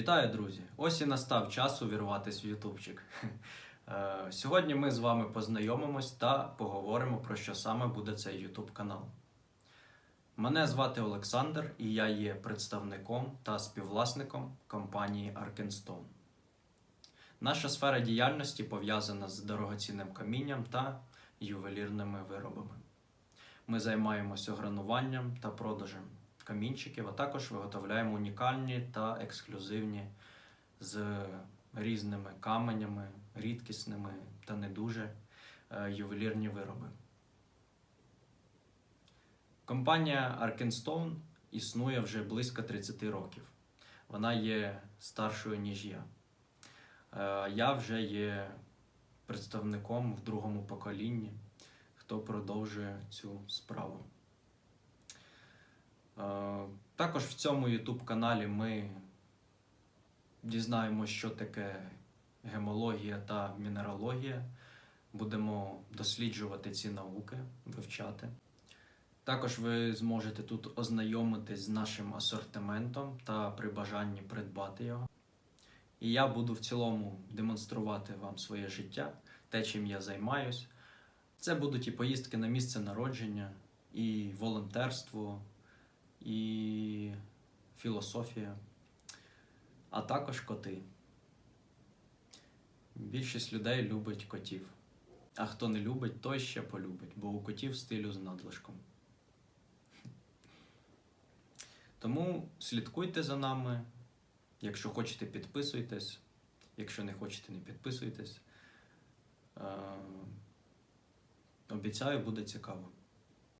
Вітаю, друзі! Ось і настав час увірватися в Ютубчик. Е, Сьогодні ми з вами познайомимось та поговоримо про що саме буде цей Ютуб канал. Мене звати Олександр і я є представником та співвласником компанії Arkenstone. Наша сфера діяльності пов'язана з дорогоцінним камінням та ювелірними виробами. Ми займаємося грануванням та продажем камінчиків, а також виготовляємо унікальні та ексклюзивні з різними каменями, рідкісними та не дуже е, ювелірні вироби. Компанія Arkenstone існує вже близько 30 років. Вона є старшою, ніж я. Е, Я вже є представником в другому поколінні, хто продовжує цю справу. Також в цьому YouTube каналі ми дізнаємося, що таке гемологія та мінералогія. Будемо досліджувати ці науки, вивчати. Також ви зможете тут ознайомитись з нашим асортиментом та при бажанні придбати його. І я буду в цілому демонструвати вам своє життя, те, чим я займаюсь. Це будуть і поїздки на місце народження, і волонтерство, і філософія, а також коти. Більшість людей любить котів. А хто не любить, той ще полюбить, бо у котів стилю з надлишком. Тому слідкуйте за нами. Якщо хочете, підписуйтесь. Якщо не хочете, не підписуйтесь. Е, Обіцяю, буде цікаво.